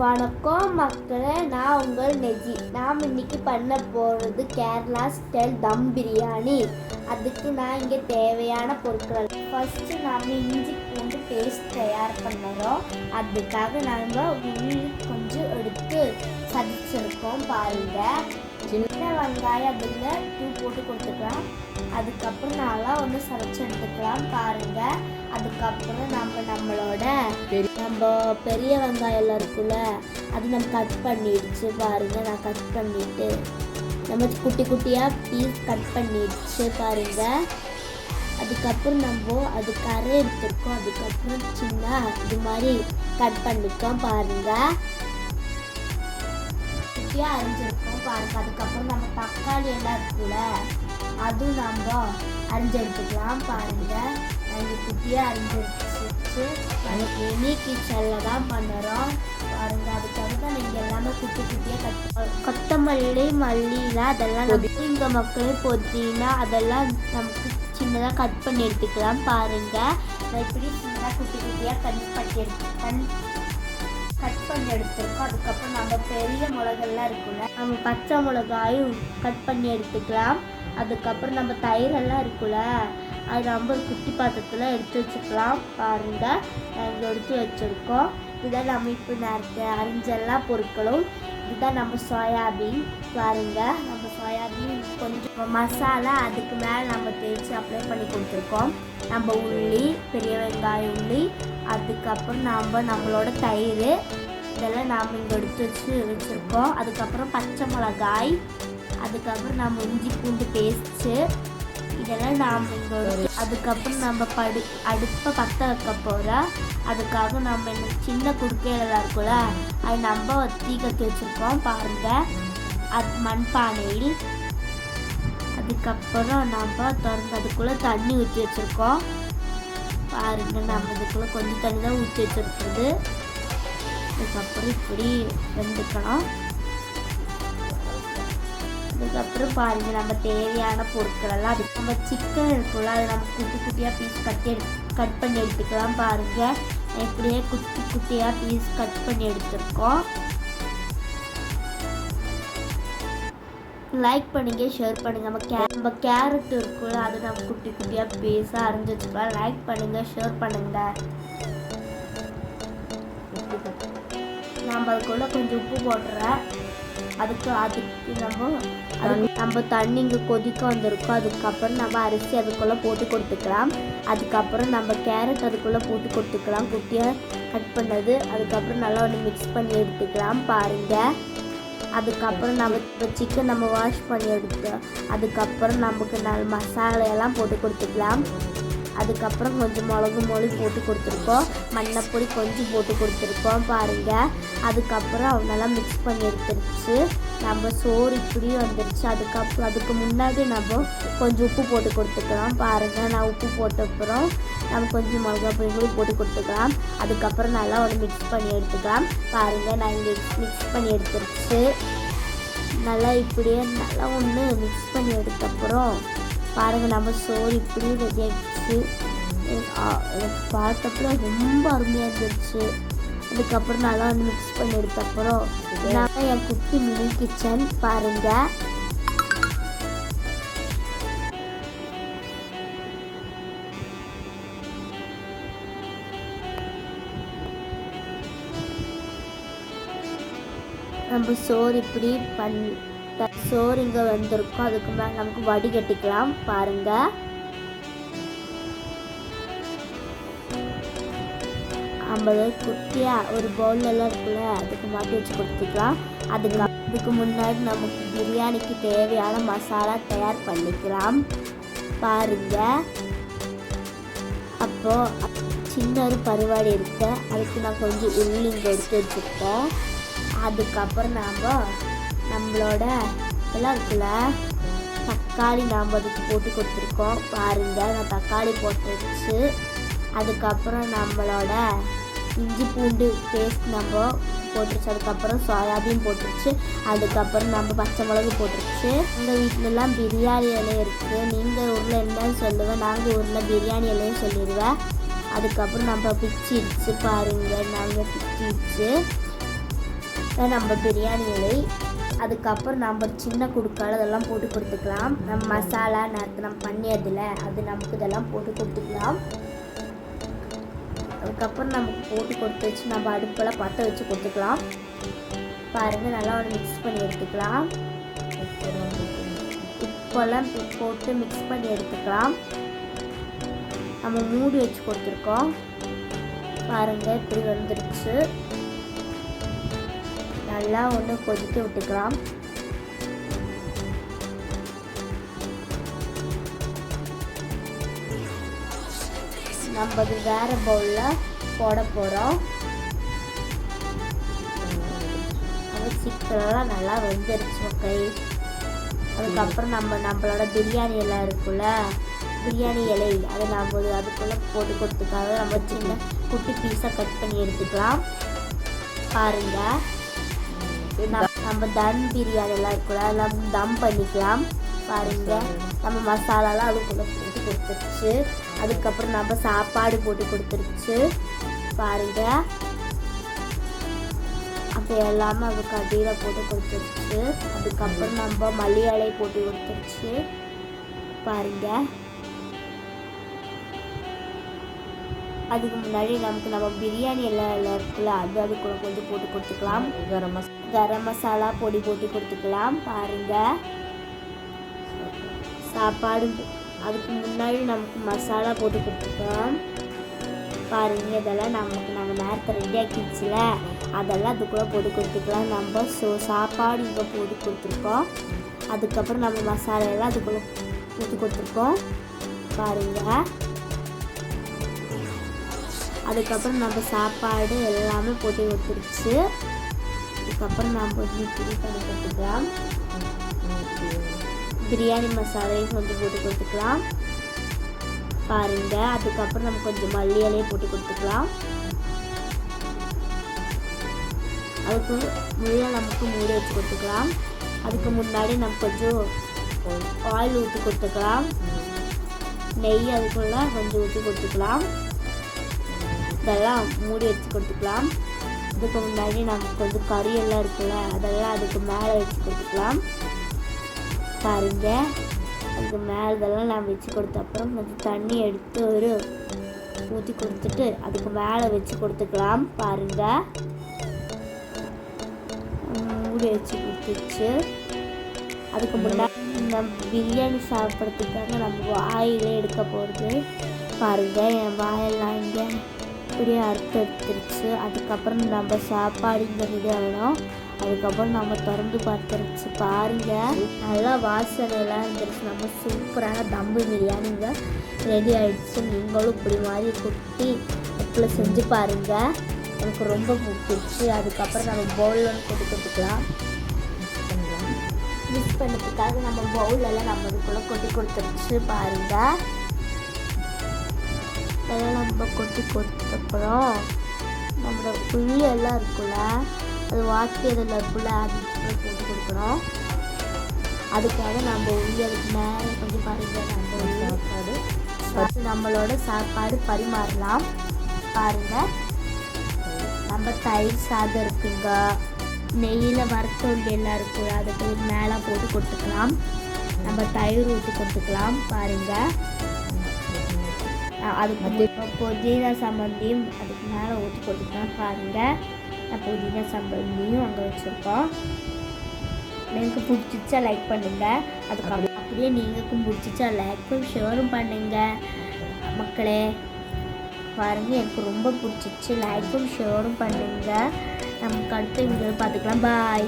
வணக்கம் மக்களே நான் உங்கள் நெஜி. நாம் இன்னைக்கு பண்ண போகிறது கேரளா ஸ்டைல் தம் பிரியாணி. அதுக்கு நான் இங்கே தேவையான பொருட்கள். ஃபஸ்ட்டு நாம் இஞ்சி பூண்டு பேஸ்ட் தயார் பண்ணுறோம். அதுக்காக நாங்கள் உள்ளி கொஞ்சம் எடுத்து சதிச்சிருக்கோம் பாருங்கள் சின்ன வெங்காயம் அதில் டூ போட்டு கொடுத்துக்கலாம். அதுக்கப்புறம் நல்லா ஒன்று சமைச்சு எடுத்துக்கலாம் பாருங்கள் அதுக்கப்புறம் நம்ம நம்மளோட நம்ம பெரிய வெங்காயம் எல்லாம் இருக்குல்ல அது நம்ம கட் பண்ணிடுச்சு பாருங்க நான் கட் பண்ணிட்டு நம்ம குட்டி குட்டியாக பீஸ் கட் பண்ணிடுச்சு பாருங்க. அதுக்கப்புறம் நம்ம அது கரை எடுத்துருக்கோம். அதுக்கப்புறம் சின்ன இது மாதிரி கட் பண்ணிக்கோம் பாருங்க. குட்டியாக அரிஞ்சிருக்கோம் பாருங்க. அதுக்கப்புறம் நம்ம தக்காளி எல்லாம் இருக்குல்ல அதுவும் நம்ம அரிஞ்சு பாருங்கள் பாருங்க. குட்டியாக அரிஞ்சிருச்சு. எனக்கு மினி கிச்சனில் தான் பண்ணுறோம் பாருங்க அதுக்காக தான் நீங்கள் எல்லாமே குட்டி குட்டியாக கட் கொத்தமல்லி மல்லிலாம் அதெல்லாம் நம்ம இங்கே மக்களே புதினா அதெல்லாம் நமக்கு சின்னதாக கட் பண்ணி எடுத்துக்கலாம் பாருங்க. நான் இப்படி சின்னதாக குட்டி குட்டியாக கட் பண்ணி எடுத்து கட் கட் பண்ணி எடுத்துருக்கோம். அதுக்கப்புறம் நம்ம பெரிய மிளகெல்லாம் இருக்குல்ல நம்ம பச்சை மிளகாயும் கட் பண்ணி எடுத்துக்கலாம். அதுக்கப்புறம் நம்ம தயிரெல்லாம் இருக்குல்ல அது நம்ம ஒரு குட்டி பாத்திரத்தில் எடுத்து வச்சுக்கலாம் பாருங்க. நாங்கள் எடுத்து வச்சுருக்கோம். இதுதான் நம்ம இப்போ நேரத்தை அரிஞ்ச பொருட்களும் இதுதான் நம்ம சோயாபீன் பாருங்க. நம்ம சோயாபீன் கொஞ்சம் மசாலா அதுக்கு மேலே நம்ம தேய்ச்சி அப்ளை பண்ணி கொடுத்துருக்கோம். நம்ம உள்ளி பெரிய வெங்காயம் உள்ளி அதுக்கப்புறம் நம்ம நம்மளோட தயிர் இதெல்லாம் நாம் இங்கே எடுத்து வச்சு வச்சுருக்கோம். அதுக்கப்புறம் பச்சை மிளகாய் அதுக்கப்புறம் நம்ம இஞ்சி பூண்டு பேஸ்ட்டு இதெல்லாம் நாம் இங்கே அதுக்கப்புறம் நம்ம படி அடுப்பை பற்ற வைக்க போகிறோம் அதுக்காக நம்ம இந்த சின்ன குடுக்கையிலலாம் இருக்குல்ல அது நம்ம தீ கட்டி வச்சுருக்கோம் பாருங்கள் அது மண்பானையில். அதுக்கப்புறம் நம்ம திறந்து அதுக்குள்ளே தண்ணி ஊற்றி வச்சுருக்கோம். பாருங்க நம்ம இதுக்குள்ளே கொஞ்சம் தண்ணி தான் ஊற்றி வச்சுருக்குது அதுக்கப்புறம் இப்படி வெந்துக்கணும். அதுக்கப்புறம் பாருங்க நம்ம தேவையான பொருட்கள் எல்லாம் அது நம்ம சிக்கன் இருக்குல்ல அது நம்ம குட்டி குட்டியாக பீஸ் கட்டி எடு கட் பண்ணி எடுத்துக்கலாம் பாருங்க. இப்படியே குட்டி குட்டியாக பீஸ் கட் பண்ணி எடுத்துருக்கோம். லைக் பண்ணுங்க ஷேர் பண்ணுங்க. நம்ம கே நம்ம கேரட் இருக்குல்ல அது நம்ம குட்டி குட்டியாக பீஸாக அரைஞ்சி வச்சுக்கலாம் லைக் பண்ணுங்க ஷேர் பண்ணுங்க. நம்ம அதுக்குள்ள கொஞ்சம் உப்பு போட்டுறேன். அதுக்கு அதுக்கு நம்ம அது நம்ம தண்ணி இங்கே கொதிக்க வந்திருக்கோம். அதுக்கப்புறம் நம்ம அரிசி அதுக்குள்ளே போட்டு கொடுத்துக்கலாம். அதுக்கப்புறம் நம்ம கேரட் அதுக்குள்ளே போட்டு கொடுத்துக்கலாம். குட்டியாக கட் பண்ணது. அதுக்கப்புறம் நல்லா ஒன்று மிக்ஸ் பண்ணி எடுத்துக்கலாம். பாருங்கள் அதுக்கப்புறம் நம்ம இப்போ சிக்கன் நம்ம வாஷ் பண்ணி எடுத்து அதுக்கப்புறம் நமக்கு நல்ல மசாலையெல்லாம் போட்டு கொடுத்துக்கலாம். அதுக்கப்புறம் கொஞ்சம் மிளகு மொழி போட்டு கொடுத்துருக்கோம். மண்ணப்பொடி கொஞ்சம் போட்டு கொடுத்துருக்கோம். பாருங்கள் அதுக்கப்புறம் நல்லா மிக்ஸ் பண்ணி எடுத்துருச்சு. நம்ம சோறு இப்படி வந்துருச்சு. அதுக்கப்புறம் அதுக்கு முன்னாடி நம்ம கொஞ்சம் உப்பு போட்டு கொடுத்துக்கலாம். பாருங்கள் நான் உப்பு போட்ட அப்புறம் நம்ம கொஞ்சம் மிளகா பொடி கூட போட்டு கொடுத்துக்கலாம். அதுக்கப்புறம் நல்லா ஒன்று மிக்ஸ் பண்ணி எடுத்துக்கலாம். பாருங்கள் நான் இங்கே மிக்ஸ் பண்ணி எடுத்துருச்சு. நல்லா இப்படியே நல்லா ஒன்று மிக்ஸ் பண்ணி எடுத்தப்புறம் பாருங்கள் நம்ம சோறு இப்படி ரெடி இருந்துச்சு பார்த்தப்பறம் ரொம்ப அருமையாக இருந்துச்சு. அதுக்கப்புறம் நல்லா வந்து மிக்ஸ் பண்ணி எடுத்தப்புறம் நான் என் குட்டி மினி கிச்சன் பாருங்கள் நம்ம சோறு இப்படி பண் சோறு இங்கே வந்திருக்கோம். அதுக்கு மேலே நமக்கு வடிகட்டிக்கலாம். பாருங்க. ஐம்பது குட்டியாக ஒரு பவுலெல்லாம் இருக்குல்ல அதுக்கு மாட்டி வச்சு கொடுத்துக்கலாம். அதுக்கு அதுக்கு முன்னாடி நமக்கு பிரியாணிக்கு தேவையான மசாலா தயார் பண்ணிக்கலாம். பாருங்க. அப்போ சின்ன ஒரு பருவாடி இருக்கு. அதுக்கு நான் கொஞ்சம் உள்ளி இங்கே எடுத்து வச்சுருக்கோம் அதுக்கப்புறம் நாம் நம்மளோட இதெல்லாம் இருக்குல்ல தக்காளி நாம் அதுக்கு போட்டு கொடுத்துருக்கோம். பாருங்க நான் தக்காளி போட்டுருச்சு அதுக்கப்புறம் நம்மளோட இஞ்சி பூண்டு பேஸ்ட் நம்ம போட்டுருச்சு அதுக்கப்புறம் சோயாபீன் போட்டுருச்சு. அதுக்கப்புறம் நம்ம பச்சை மிளகு போட்டுருச்சு. எங்கள் வீட்டிலலாம் பிரியாணி இலை இருக்குது நீங்கள் ஊரில் என்னன்னு சொல்லுவேன் நாங்கள் ஊரில் பிரியாணி இலையும் சொல்லிடுவேன். அதுக்கப்புறம் நம்ம பிச்சிடுச்சு பாருங்க. நாங்கள் பிச்சிடுச்சு நம்ம பிரியாணி இலை. அதுக்கப்புறம் நம்ம சின்ன குடுக்கால் அதெல்லாம் போட்டு கொடுத்துக்கலாம். நம்ம மசாலா நேரத்தை நம்ம பண்ணியதில் அது நமக்கு இதெல்லாம் போட்டு கொடுத்துக்கலாம். அதுக்கப்புறம் நமக்கு போட்டு கொடுத்து வச்சு நம்ம அடுப்பெல்லாம் பற்ற வச்சு கொடுத்துக்கலாம். பாருங்கள் நல்லா ஒரு மிக்ஸ் பண்ணி எடுத்துக்கலாம். உப்பெல்லாம் போட்டு மிக்ஸ் பண்ணி எடுத்துக்கலாம். நம்ம மூடி வச்சு கொடுத்துருக்கோம். பாருங்க இப்படி வந்துருச்சு. நல்லா ஒன்று கொதிக்க விட்டுக்கலாம். நம்ம அது வேற பவுலில் போட போகிறோம் அது சிக்கனெல்லாம் நல்லா வெந்துருச்சு மக்கள். அதுக்கப்புறம் நம்ம நம்மளோட பிரியாணி எல்லாம் இருக்குல்ல பிரியாணி இலை அதை நம்ம அதுக்குள்ளே போட்டு கொடுத்துக்காக நம்ம சின்ன குட்டி பீஸாக கட் பண்ணி எடுத்துக்கலாம். பாருங்க. நம்ம- நம்ம தம் பிரியாணி எல்லாம் இருக்குல்ல அதெல்லாம் தம் பண்ணிக்கலாம். பாருங்க. நம்ம மசாலாலாம் அதுக்குள்ளே போட்டு கொடுத்துருச்சு. அதுக்கப்புறம் நம்ம சாப்பாடு போட்டு கொடுத்துருச்சு. பாருங்க. அப்போ எல்லாமே அதுக்கு அடியில் போட்டு கொடுத்துருச்சு. அதுக்கப்புறம் நம்ம மல்லி இலை போட்டு கொடுத்துருச்சு. பாருங்க. அதுக்கு முன்னாடி நமக்கு நம்ம பிரியாணி எல்லாம் எல்லாம் இருக்குல்ல அது அதுக்குள்ள கொஞ்சம் போட்டு கொடுத்துக்கலாம். கரம் மசாலா கரம் மசாலா பொடி போட்டு கொடுத்துக்கலாம். பாருங்க. சாப்பாடு அதுக்கு முன்னாடி நமக்கு மசாலா போட்டு கொடுத்துக்கலாம் பாருங்க இதெல்லாம் நமக்கு நம்ம நேரத்தை ரெடி ஆக்கிடுச்சுல. அதெல்லாம் அதுக்குள்ளே போட்டு கொடுத்துக்கலாம். நம்ம ஸோ சாப்பாடு இங்கே போட்டு கொடுத்துருக்கோம். அதுக்கப்புறம் நம்ம மசாலா எல்லாம் அதுக்குள்ளே ஊற்றி கொடுத்துருக்கோம். பாருங்க. அதுக்கப்புறம் நம்ம சாப்பாடு எல்லாமே போட்டு கொடுத்துருச்சு. அதுக்கப்புறம் நம்ம வந்து பண்ணி கொடுத்துக்கலாம். பிரியாணி மசாலையும் கொஞ்சம் போட்டு கொடுத்துக்கலாம். பாருங்க அதுக்கப்புறம் நம்ம கொஞ்சம் மல்லி இலையும் போட்டு கொடுத்துக்கலாம். அதுக்கு முள்ள நமக்கு மூடி வச்சு கொடுத்துக்கலாம். அதுக்கு முன்னாடி நம்ம கொஞ்சம் ஆயில் ஊற்றி கொடுத்துக்கலாம். நெய் அதுக்குள்ள கொஞ்சம் ஊற்றி கொடுத்துக்கலாம். இதெல்லாம் மூடி வச்சு கொடுத்துக்கலாம். அதுக்கு முன்னாடி நமக்கு கொஞ்சம் கறி எல்லாம் இருக்குல்ல அதெல்லாம் அதுக்கு மேலே வச்சு கொடுத்துக்கலாம். பாருங்க. அதுக்கு மேலே இதெல்லாம் நான் வச்சு கொடுத்த அப்புறம் கொஞ்சம் தண்ணி எடுத்து ஒரு ஊற்றி கொடுத்துட்டு அதுக்கு மேலே வச்சு கொடுத்துக்கலாம். பாருங்க. மூடி வச்சு கொடுத்துச்சு அதுக்கு முன்னாடி நம்ம பிரியாணி சாப்பிட்றதுக்காக நம்ம வாயிலே எடுக்க போகிறது பாருங்க என் வாயெல்லாம் இங்கே இப்படியே அறுத்து எடுத்துருச்சு. அதுக்கப்புறம் நம்ம சாப்பாடு இங்கே அதுக்கப்புறம் நம்ம திறந்து பார்த்துருச்சு பாருங்க. நல்லா வாசனைலாம் இருந்துருச்சு. நம்ம சூப்பரான தம்பு பிரியாணிங்க ரெடி ஆயிடுச்சு. நீங்களும் இப்படி மாதிரி குட்டி உப்பில் செஞ்சு பாருங்க. எனக்கு ரொம்ப பிடிச்சிருச்சு. அதுக்கப்புறம் நம்ம பவுலில் கொண்டு கொடுத்துக்கலாம். மிக்ஸ் பண்ணதுக்காக நம்ம பவுலெல்லாம் நம்ம இதுக்குள்ளே கொட்டி கொடுத்துருச்சு பாருங்க. இதெல்லாம் நம்ம கொட்டி கொடுத்தப்புறம் நம்மளோட புள்ளி எல்லாம் இருக்குல்ல அது வாக்கியதில் இருக்குல்ல அது போட்டு கொடுக்கணும் அதுக்காக நம்ம உள்ளி அதுக்கு மேலே கொஞ்சம் பாருங்க நம்ம சாப்பாடு. சாப்பிட்டு நம்மளோட சாப்பாடு பரிமாறலாம். பாருங்க. நம்ம தயிர் சாதம் இருக்குங்க. நெய்யில் வறுத்த உள்ளி எல்லாம் இருக்குல்ல அதுக்கு மேலே போட்டு கொடுத்துக்கலாம் நம்ம தயிர் ஊற்றி கொடுத்துக்கலாம் பாருங்க. அஹ் அதுக்கு இப்போ புதினா சம்பந்தியும் அதுக்கு மேலே ஊற்றி கொடுத்துக்கலாம் பாருங்க. நான் புதினா சம்பந்தியும் அங்கே வச்சுருக்கோம். எனக்கு பிடிச்சிச்சா லைக் பண்ணுங்க. அதுக்கு அப்படியே நீங்களுக்கும் பிடிச்சிச்சா லைக்கும் ஷேரும் பண்ணுங்க. மக்களே பாருங்க எனக்கு ரொம்ப பிடிச்சிச்சு லைக்கும் ஷேரும் பண்ணுங்க. நமக்கு அடுத்த வீடியோ பார்த்துக்கலாம். பாய்